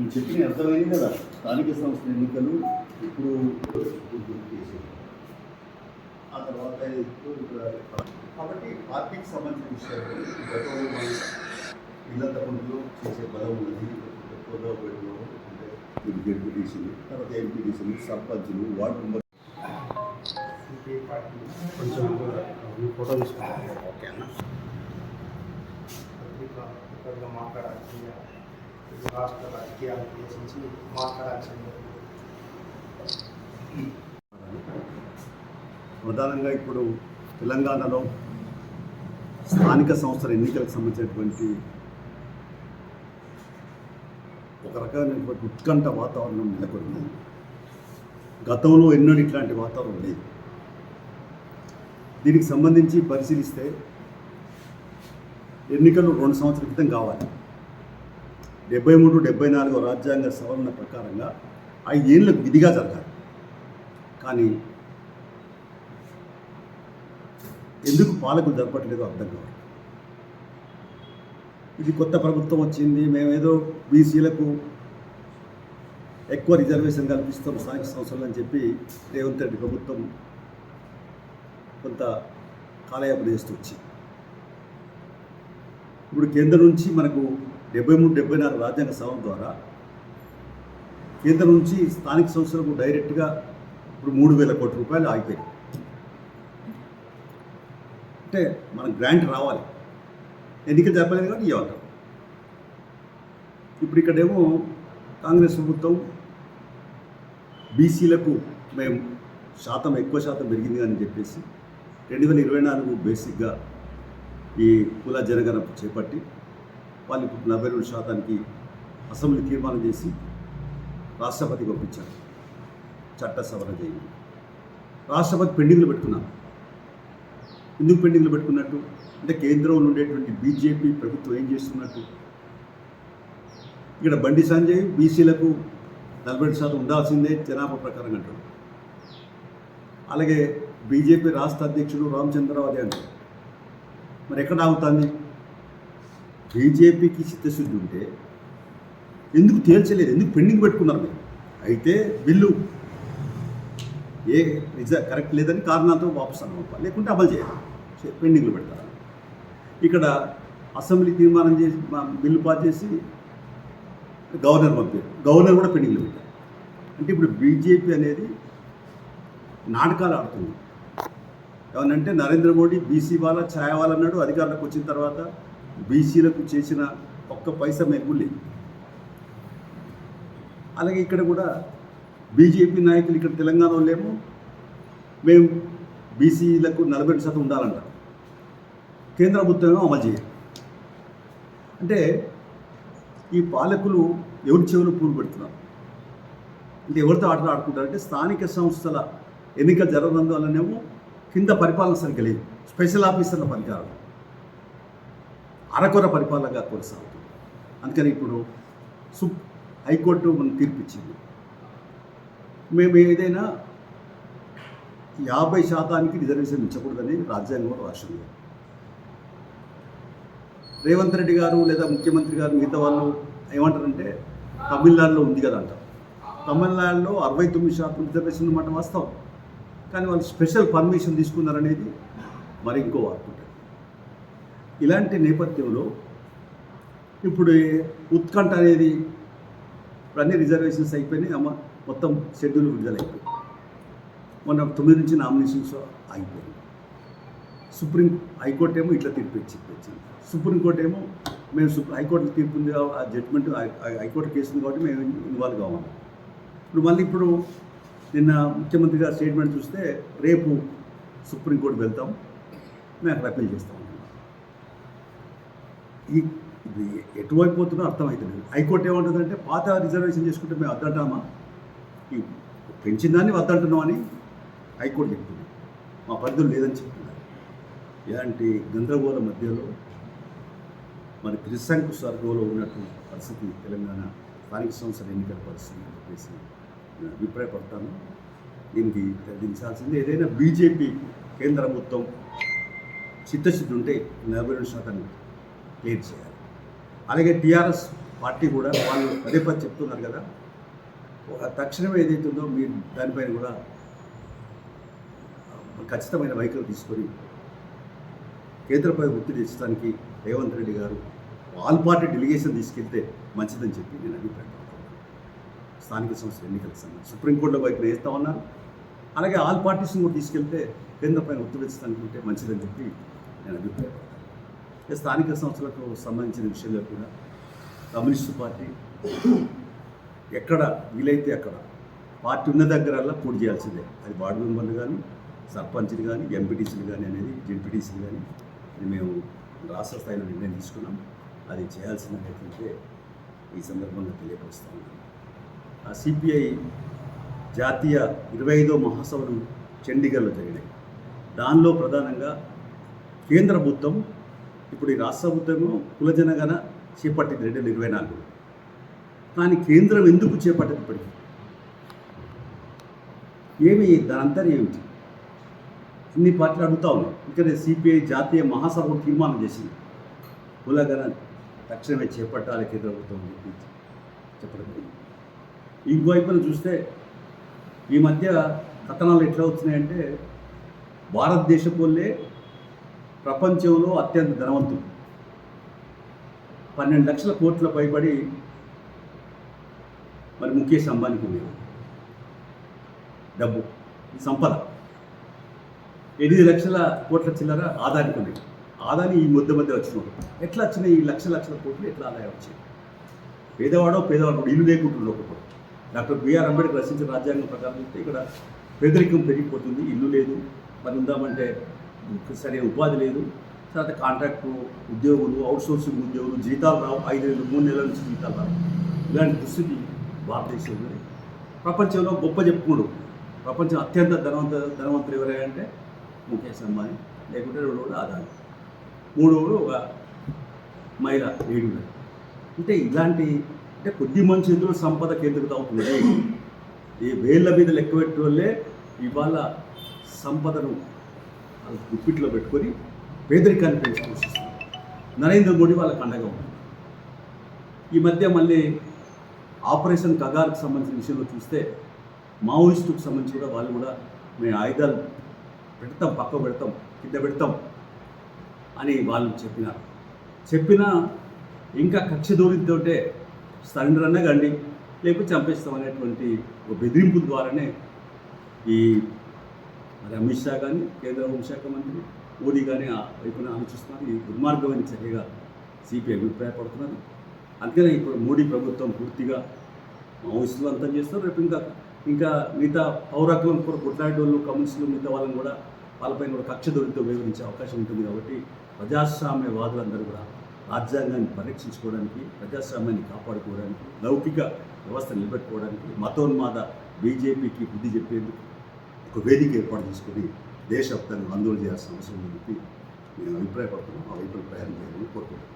ఈ చెప్పిన అర్థమైంది కదా. స్థానిక సంస్థల ఎన్నికలు ఇప్పుడు. ఆ తర్వాత కాబట్టి పార్టీకి సంబంధించిన విషయాలు గతంలో మన ఇళ్ళంత ముందులో చేసే బలం ఉన్నది. అంటే ఇప్పుడు జడ్పీటీసీలు తర్వాత ఎంపీటీసీలు సర్పంచులు వార్డు మెంబర్ కొంచెం ఫోటో తీసుకుంటాను. ఓకే అన్న. ఇక్కడ మాట్లాడాల్సింది ఇది రాష్ట్ర రాజకీయాలు ఉద్దేశించి మాట్లాడాల్సింది. ప్రధానంగా ఇప్పుడు తెలంగాణలో స్థానిక సంస్థల ఎన్నికలకు సంబంధించినటువంటి ఒక రకమైనటువంటి ఉత్కంఠ వాతావరణం నెలకొంది. గతంలో ఎన్నడూ ఇట్లాంటి వాతావరణం లేదు. దీనికి సంబంధించి పరిశీలిస్తే ఎన్నికలు రెండు సంవత్సరాల క్రితం కావాలి. డెబ్బై మూడు డెబ్బై నాలుగో రాజ్యాంగ సవరణ ప్రకారంగా ఐదేళ్ళకు విధిగా జరగాలి. కానీ ఎందుకు పాలకులు జరపట్లేదో అర్థం కావాలి ఇది కొత్త ప్రభుత్వం వచ్చింది మేమేదో బీసీలకు ఎక్కువ రిజర్వేషన్ కల్పిస్తాం స్థానిక సంస్థలు అని చెప్పి రేవంత్ రెడ్డి ప్రభుత్వం కొంత కాలయాపన చేస్తూ వచ్చింది. ఇప్పుడు కేంద్రం నుంచి మనకు డెబ్బై మూడు డెబ్బై నాలుగు రాజ్యాంగ సవరణ ద్వారా కేంద్రం నుంచి స్థానిక సంస్థలకు డైరెక్ట్గా ఇప్పుడు మూడు వేల కోట్ల రూపాయలు ఆగిపోయాయి అంటే మనకు గ్రాంట్ రావాలి. ఎన్నికలు చెప్పలేదు కాబట్టి ఇవ్వాలి ఇప్పుడు ఇక్కడేమో కాంగ్రెస్ ప్రభుత్వం బీసీలకు మేము శాతం ఎక్కువ శాతం పెరిగింది అని చెప్పేసి రెండు వేల ఇరవై నాలుగు బేసిక్గా ఈ కుల జనగణన చేపట్టి వాళ్ళు ఇప్పుడు నలభై రెండు శాతానికి అసెంబ్లీ తీర్మానం చేసి రాష్ట్రపతికి పంపించారు చట్ట సవరణ చేయండి. రాష్ట్రపతి పెండింగ్లు పెట్టుకున్నారు. ఎందుకు పెండింగ్లు పెట్టుకున్నట్టు? అంటే కేంద్రంలో ఉండేటువంటి బీజేపీ ప్రభుత్వం ఏం చేస్తున్నట్టు? ఇక్కడ బండి సంజయ్ బీసీలకు నలభై రెండు శాతం ఉండాల్సిందే జనాభా ప్రకారం అంటాడు అలాగే బీజేపీ రాష్ట్ర అధ్యక్షుడు రామచంద్రరావు అదే అంటారు. మరి ఎక్కడ ఆగుతుంది? బీజేపీకి చిత్తశుద్ధి ఉంటే ఎందుకు తేల్చలేదు? ఎందుకు పెండింగ్ పెట్టుకున్నారు మీరు? అయితే బిల్లు ఏ నిజ కరెక్ట్ లేదని కారణాలతో వాపస్ అనుకోవాలి లేకుంటే అమలు చేయాలి? పెండింగ్లు పెడతారు? ఇక్కడ అసెంబ్లీ తీర్మానం చేసి బిల్లు పాస్ చేసి గవర్నర్ పంపారు. గవర్నర్ కూడా పెండింగ్లు పెట్టారు. అంటే ఇప్పుడు బీజేపీ అనేది నాటకాలు ఆడుతుంది. ఏమనంటే నరేంద్ర మోడీ బీసీ వాళ్ళ ఛాయ వాళ్ళ అన్నాడు అధికారంలోకి వచ్చిన తర్వాత బీసీలకు చేసిన ఒక్క పైసా మెరుగు లేదు. అలాగే ఇక్కడ కూడా బీజేపీ నాయకులు ఇక్కడ తెలంగాణలో ఏమో మేము బీసీలకు నలభై రెండు శాతం ఉండాలంటారు కేంద్ర ప్రభుత్వం అమలు చేయాలి. అంటే ఈ పాలకులు ఎవరి చెవులు పూలు పెడుతున్నారు? అంటే ఎవరితో ఆటలు ఆడుకుంటారంటే స్థానిక సంస్థల ఎన్నికలు జరగనందువల్లనేమో కింద పరిపాలన సరిగ్గా లేదు. స్పెషల్ ఆఫీసర్ల పనికారం అరకొర పరిపాలనగా కొనసాగుతుంది. అందుకని ఇప్పుడు సుప్ హైకోర్టు మనం తీర్పిచ్చింది. మేము ఏదైనా యాభై శాతానికి రిజర్వేషన్ ఇచ్చకూడదని రాజ్యాంగంలో రాసింది రేవంత్ రెడ్డి గారు లేదా ముఖ్యమంత్రి గారు మిగతా వాళ్ళు ఏమంటారంటే తమిళనాడులో ఉంది కదా అంటారు. తమిళనాడులో అరవై తొమ్మిది శాతం రిజర్వేషన్ మాట వాస్తవం. కానీ వాళ్ళు స్పెషల్ పర్మిషన్ తీసుకున్నారనేది మరి ఇంకో అనుకుంటారు ఇలాంటి నేపథ్యంలో ఇప్పుడు ఉత్కంఠ అనేది ఇప్పుడు అన్ని రిజర్వేషన్స్ అయిపోయినాయి అమ్మ మొత్తం షెడ్యూల్ విడుదలైపోయి మొన్న తొమ్మిది నుంచి నామినేషన్స్ అయిపోయింది సుప్రీం హైకోర్టు ఏమో ఇట్లా తీర్పు ఇచ్చింది. సుప్రీంకోర్టు ఏమో మేము సుప్రీం హైకోర్టు తీర్పు ఉంది ఆ జడ్జిమెంట్ హైకోర్టు కేసు ఉంది కాబట్టి మేము ఇన్వాల్వ్ కావాలి. ఇప్పుడు మళ్ళీ ఇప్పుడు నిన్న ముఖ్యమంత్రి గారి స్టేట్మెంట్ చూస్తే రేపు సుప్రీంకోర్టు వెళ్తాం మేము అక్కడ అప్పీల్ చేస్తాం. ఈ ఇది ఎటువైపు పోతున్నా అర్థమవుతుంది హైకోర్టు ఏమంటుందంటే పాత రిజర్వేషన్ చేసుకుంటే మేము వద్దంటామా? ఈ పెంచిన దాన్ని వద్దంటున్నాం అని హైకోర్టు చెప్తుంది. మా పరిధులు లేదని చెప్తున్నారు. ఇలాంటి గందరగోళ మధ్యలో మరి త్రిశంకు స్వర్గంలో ఉన్నటువంటి పరిస్థితి తెలంగాణ స్థానిక సంస్థల ఎన్నికల పరిస్థితి అని చెప్పేసి నేను అభిప్రాయపడతాను. దీనికి దించాల్సింది ఏదైనా బీజేపీ కేంద్ర మొత్తం చిత్తశుద్ధి ఉంటే నలభై రెండు శాతం క్లియర్ చేయాలి. అలాగే టీఆర్ఎస్ పార్టీ కూడా వాళ్ళు పదే పది చెప్తున్నారు కదా. ఒక తక్షణం ఏదైతే ఉందో మీరు దానిపైన కూడా ఖచ్చితమైన వైఖరి తీసుకొని కేంద్రపై ఒత్తిడి ఇచ్చడానికి రేవంత్ రెడ్డి గారు ఆల్ పార్టీ డెలిగేషన్ తీసుకెళ్తే మంచిదని చెప్పి నేను అభిప్రాయపడుతున్నాను స్థానిక సంస్థల ఎన్నికలకు సంబంధించి సుప్రీంకోర్టులో వైపు వేస్తా ఉన్నాను అలాగే ఆల్ పార్టీస్ని కూడా తీసుకెళ్తే కేంద్రపైన ఒత్తిడి ఇచ్చడానికి ఉంటే మంచిదని చెప్పి నేను అభిప్రాయపడతాను స్థానిక సంస్థలకు సంబంధించిన విషయంలో కూడా కమ్యూనిస్టు పార్టీ ఎక్కడ వీలైతే అక్కడ పార్టీ ఉన్న దగ్గరల్లా పూర్తి చేయాల్సిందే. అది వార్డు మెంబర్లు కానీ సర్పంచ్లు కానీ ఎంపీటీసీలు కానీ అనేది జెడ్పీటీసీలు కానీ ఇది మేము రాష్ట్ర స్థాయిలో నిర్ణయం తీసుకున్నాం. అది చేయాల్సిందైతే ఈ సందర్భంగా తెలియపరుస్తా ఉన్నాను ఆ సిపిఐ జాతీయ ఇరవై ఐదో మహాసభలు చండీగఢ్లో జరిగినాయి. దానిలో ప్రధానంగా కేంద్ర ప్రభుత్వం ఇప్పుడు ఈ రాష్ట్ర ప్రభుత్వము కులజనగణ చేపట్టింది రెండు వేల ఇరవై నాలుగు కానీ కేంద్రం ఎందుకు చేపట్టింది ఇప్పటికీ? ఏమి దానంతా ఏమిటి? అన్ని పార్టీలు అడుగుతా ఉన్నాయి. ఎందుకంటే సిపిఐ జాతీయ మహాసభ తీర్మానం చేసింది. కులగణ తక్షణమే చేపట్టాలి కేంద్ర ప్రభుత్వం అని చెప్పి చెప్పడం ఇంకోవైపున చూస్తే ఈ మధ్య కథనాలు ఎట్లా వచ్చినాయంటే వాళ్ళే ప్రపంచంలో అత్యంత ధనవంతులు పన్నెండు లక్షల కోట్ల పైబడి మరి ముఖేష్ అంబానీకి ఉంది డబ్బు సంపద. ఎనిమిది లక్షల కోట్ల చిల్లర ఆదానికి ఉండేది ఆదాని ఈ మధ్య మధ్య వచ్చినాడు. ఎట్లా వచ్చినాయి ఈ లక్ష లక్షల కోట్లు? ఎట్లా ఆదాయం వచ్చాయి పేదవాడో పేదవాడు ఇల్లు లేకుంటుండే ఒకప్పుడు. డాక్టర్ బిఆర్ అంబేద్కర్ రచించిన రాజ్యాంగం ప్రకారం చూస్తే ఇక్కడ పేదరికం పెరిగిపోతుంది ఇల్లు లేదు. మరి ఉందామంటే సరే ఉపాధి లేదు. తర్వాత కాంట్రాక్టు ఉద్యోగులు అవుట్సోర్సింగ్ ఉద్యోగులు జీతాలు రావు. ఐదు నెలలు మూడు నెలల నుంచి జీతాలు రావు. ఇలాంటి దుస్థితి భారతదేశంలో ప్రపంచంలో గొప్ప చెప్పుకోడు ప్రపంచం అత్యంత ధనవంత ధనవంతులు ఎవరంటే ముఖేష్ అంబానీ లేకుంటే రెండు కూడా ఆదాని. మూడోడు ఒక మహిళ ఏడు అంటే ఇలాంటి అంటే కొద్ది మంచి చేతుల్లో సంపద కేంద్రీకృతం అవుతుంది. ఈ వేళ్ళ మీద లెక్క పెట్టే వాళ్ళే ఇవాళ సంపదను గుప్పిట్లో పెట్టుకొని పేదరికాన్ని పెంచుకొస్తున్నారు నరేంద్ర మోడీ వాళ్ళకి అండగా ఉంది. ఈ మధ్య మళ్ళీ ఆపరేషన్ కగార్కి సంబంధించిన విషయంలో చూస్తే మావోయిస్టుకు సంబంధించి కూడా వాళ్ళు కూడా మేము ఆయుధాలు పెడతాం పక్క పెడతాం కింద పెడతాం అని వాళ్ళు చెప్పినారు. చెప్పినా ఇంకా కక్ష దూరితోటే సరెండర్ అన్నా కండి లేకపోతే చంపేస్తాం అనేటువంటి ఒక బెదిరింపు ద్వారానే ఈ మరి అమిత్ షా కానీ కేంద్ర హోంశాఖ మంత్రి మోడీ కానీ ఆ వైపున ఆలోచిస్తున్నారు. ఈ దుర్మార్గమైన చర్యగా సిపిఐ అభిప్రాయపడుతున్నారు అందుకనే ఇప్పుడు మోడీ ప్రభుత్వం పూర్తిగా మావోయిస్టులు అంతం చేస్తారు. రేపు ఇంకా ఇంకా మిగతా పౌరకులం కూడా కొట్లాడే వాళ్ళు కమ్యూనిస్టులు మిగతా వాళ్ళని కూడా వాళ్ళపైన కూడా కక్ష దొరికితో వివరించే అవకాశం ఉంటుంది కాబట్టి ప్రజాస్వామ్యవాదులందరూ కూడా రాజ్యాంగాన్ని పరిరక్షించుకోవడానికి ప్రజాస్వామ్యాన్ని కాపాడుకోవడానికి లౌకిక వ్యవస్థ నిలబెట్టుకోవడానికి మతోన్మాద బీజేపీకి బుద్ధి చెప్పేందుకు ఒక వేదిక ఏర్పాటు చేసుకొని దేశవ్యాప్తంగా ఆందోళన చేయాల్సిన అవసరం ఉందని చెప్పి నేను అభిప్రాయపడుతున్నాను. ఆ వైపు ప్రయాణం చేయాలని కోరుకుంటున్నాను.